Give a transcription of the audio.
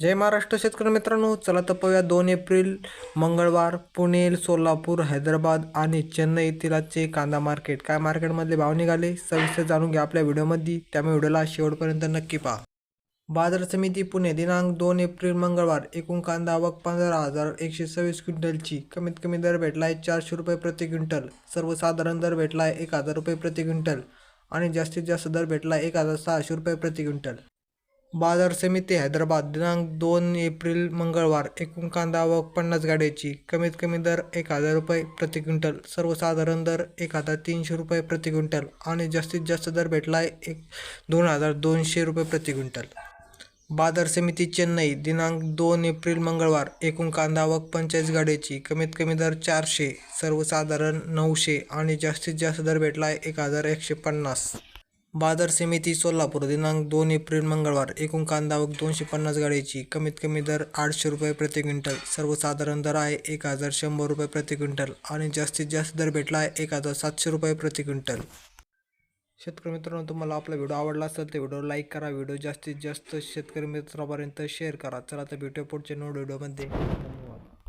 जय महाराष्ट्र शेतकरी मित्रांनो चला तर पाहूया दोन एप्रिल मंगळवार पुणे सोलापूर हैदराबाद आणि चेन्नई येथील आजचे कांदा मार्केट. काय मार्केटमधले भाव निघाले सविस्तर जाणून घ्या आपल्या व्हिडिओमध्ये. त्यामुळे व्हिडिओला शेवटपर्यंत नक्की पहा. बाजार समिती पुणे दिनांक दोन एप्रिल मंगळवार. एकूण कांदा आवक पंधरा हजार एकशे सव्वीस क्विंटलची. कमीत कमी दर भेटला आहे चारशे रुपये प्रति क्विंटल. सर्वसाधारण दर भेटला आहे एक हजार रुपये प्रति क्विंटल. आणि जास्तीत जास्त दर भेटला आहे एक हजार सहाशे रुपये प्रति क्विंटल. बाजार समिती हैदराबाद दिनांक दोन एप्रिल मंगळवार एकूण कांदा व पन्नास गाड्याची. कमीत कमी दर एक हजार रुपये प्रति क्विंटल. सर्वसाधारण दर एक हजार तीनशे रुपये प्रति क्विंटल आणि जास्तीत जास्त दर भेटला आहे एक दोन हजार दोनशे रुपये प्रति क्विंटल. बाजार समिती चेन्नई दिनांक दोन एप्रिल मंगळवार एकूण कांदा व पंचेचाळीस गाड्याची. कमीत कमी दर चारशे सर्वसाधारण नऊशे आणि जास्तीत जास्त दर भेटला आहे एक हजार एकशे पन्नास. बाजार समिती सोलापूर दिनांक दोन एप्रिल मंगळवार एकूण कांदा आवक दोनशे पन्नास गाड्याची कमीत कमी दर आठशे रुपये प्रति क्विंटल. सर्वसाधारण दर आहे एक हजार शंभर रुपये प्रति क्विंटल आणि जास्तीत जास्त दर भेटला आहे एक हजार सातशे रुपये प्रति क्विंटल. शेतकरी मित्रांनो तुम्हाला आपला व्हिडिओ आवडला असेल तर व्हिडिओ लाईक करा व्हिडिओ जास्तीत जास्त शेतकरी मित्रापर्यंत शेअर करा. चला तर भेटूया पुढच्या नोड व्हिडिओमध्ये.